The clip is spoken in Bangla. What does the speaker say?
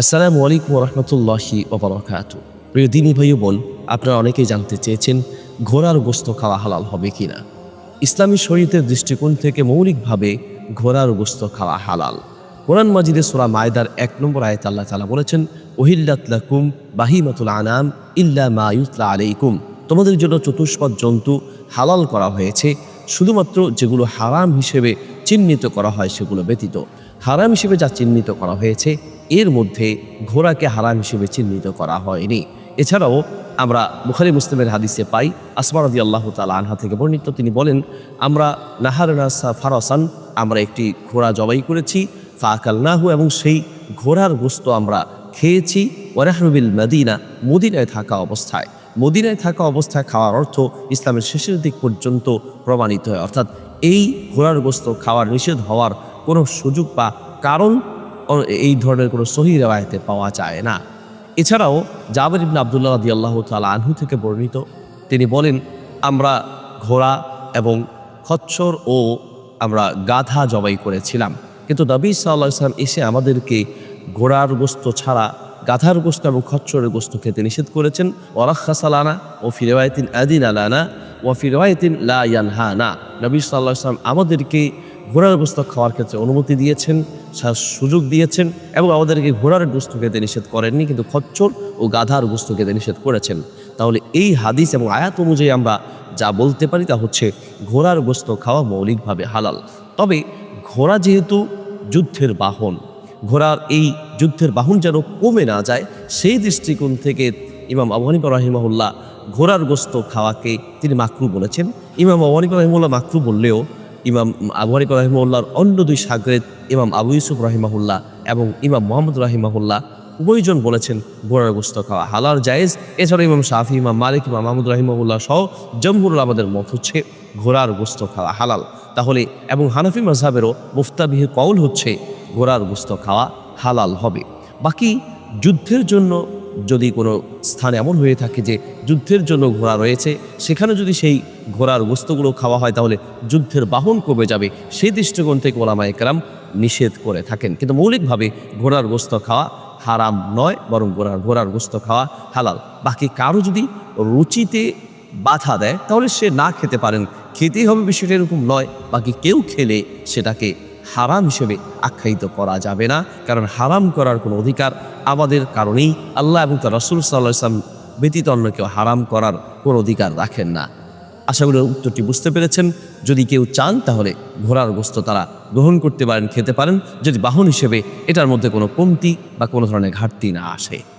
আসসালামু আলাইকুম রহমতুল্লাহি ওবরাকাত। প্রিয় দিনী ভাই বোন, আপনারা অনেকেই জানতে চেয়েছেন ঘোড়ার গোস্ত খাওয়া হালাল হবে কিনা। ইসলামী শরীয়তের দৃষ্টিকোণ থেকে মৌলিকভাবে ঘোড়ার গোস্ত খাওয়া হালাল। কোরআন মাজিদে সোরা মায়দার এক নম্বর আয়ত আল্লাহ তালা বলেছেন ওহিল্লাত লাকুম বাহিমাতুল আনাম ইল্লা মা ইউতলা আলাইকুম। তোমাদের জন্য চতুষ্পদ জন্তু হালাল করা হয়েছে, শুধুমাত্র যেগুলো হারাম হিসেবে চিহ্নিত করা হয় সেগুলো ব্যতীত। হারাম হিসেবে যা চিহ্নিত করা হয়েছে, এর মধ্যে ঘোড়াকে হারাম হিসেবে চিহ্নিত করা হয়নি। এছাড়াও আমরা বুখারি মুসলিমের হাদিসে পাই, আসমা রদি আল্লাহ তালা আনহা থেকে বর্ণিত, তিনি বলেন, আমরা নাহারনাসা ফারসান আমরা একটি ঘোড়া জবাই করেছি ফাকাল নাহু এবং সেই ঘোড়ার গোস্ত আমরা খেয়েছি ওয়ারাহরুবিল মদিনা, মদিনায় থাকা অবস্থায়। মদিনায় থাকা অবস্থায় খাওয়ার অর্থ ইসলামের শেষের দিক পর্যন্ত প্রমাণিত হয়। অর্থাৎ এই ঘোড়ার গোস্ত খাওয়ার নিষেধ হওয়ার কোনো সুযোগ বা কারণ এই ধরনের কোনো সহি রেওয়ায়তে পাওয়া যায় না। এছাড়াও জাবের ইবনে আবদুল্লাহ রাদি আল্লাহ তালা আনহু থেকে বর্ণিত, তিনি বলেন, আমরা ঘোড়া এবং খচ্ছর ও আমরা গাধা জবাই করেছিলাম। কিন্তু নবী সাল্লাহ এসে আমাদেরকে ঘোড়ার গোস্ত ছাড়া গাধার গোস্ত এবং খচ্চরের গোস্ত খেতে নিষেধ করেছেন। ওরাক্ষা সালানা ও ফিরেওয়ায়তিন আদিন আলানা ও ফিরেওয়ায়তিন লা ইয়ানহানা নবী সাল্লাহ আমাদেরকে ঘোড়ার গোস্ত খাওয়ার ক্ষেত্রে অনুমতি দিয়েছেন সুযোগ দিয়েছেন এবং আমাদেরকে ঘোড়ার গোস্ত খেতে নিষেধ করেননি, কিন্তু খচ্চর ও গাধার গোস্ত খেতে নিষেধ করেছেন। তাহলে এই হাদিস এবং আয়াত অনুযায়ী আমরা যা বলতে পারি তা হচ্ছে ঘোড়ার গোস্ত খাওয়া মৌলিকভাবে হালাল। তবে ঘোড়া যেহেতু যুদ্ধের বাহন, ঘোড়ার এই যুদ্ধের বাহন যেন কমে না যায়, সেই দৃষ্টিকোণ থেকে ইমাম আবু হানিফা রাহিমাহুল্লাহ ঘোড়ার গোস্ত খাওয়াকে তিনি মাকরু বলেছেন। ইমাম আবু হানিফা রাহিমুল্লাহ মাকরু বললেও ইমাম আবু হানিফা অন্য দুই সাগরেদ ইমাম আবু ইউসুফ রাহিমাহুল্লাহ এবং ইমাম মোহাম্মদ রাহিমাহুল্লাহ উভয়জন বলেছেন ঘোড়ার গোস্ত খাওয়া হালাল, জায়েজ। এছাড়া ইমাম শাফি, ইমাম মালিক, ইমাম মাহমুদ রাহিমাহুল্লাহ সহ জমহুরুল আমাদের মত হচ্ছে ঘোড়ার গোস্ত খাওয়া হালাল। তাহলে এবং হানাফি মজাবেরও মুফতাবিহ কৌল হচ্ছে ঘোড়ার গোস্ত খাওয়া হালাল হবে। বাকি যুদ্ধের জন্য যদি কোনো স্থান এমন হয়ে থাকে যে যুদ্ধের জন্য ঘোড়া রয়েছে, সেখানে যদি সেই ঘোড়ার গোস্তগুলো খাওয়া হয়, তাহলে যুদ্ধের বাহন কমে যাবে। সেই দৃষ্টিকোণ থেকে ওলামা একরাম নিষেধ করে থাকেন। কিন্তু মৌলিকভাবে ঘোড়ার গোস্ত খাওয়া হারাম নয়, বরং ঘোড়ার ঘোড়ার গোস্ত খাওয়া হালাল। বাকি কারও যদি রুচিতে বাধা দেয়, তাহলে সে না খেতে পারেন। খেতেই হবে বিষয়টা এরকম নয়। বাকি কেউ খেলে সেটাকে হারাম হিসেবে আখ্যায়িত করা যাবে না। কারণ হারাম করার কোনো অধিকার আমাদের কারণেই আল্লাহ এবং তার রসুল সাল্লাহ ইসলাম ব্যতীত অন্য কেউ হারাম করার কোনো অধিকার রাখেন না। আশা করি উত্তরটি বুঝতে পেরেছেন। যদি কেউ চান তাহলে ঘোড়ার গোস্ত তারা গ্রহণ করতে পারেন, খেতে পারেন। যদি বাহন হিসেবে এটার মধ্যে কোনো কমতি বা কোনো ধরনের ঘাটতি না আসে।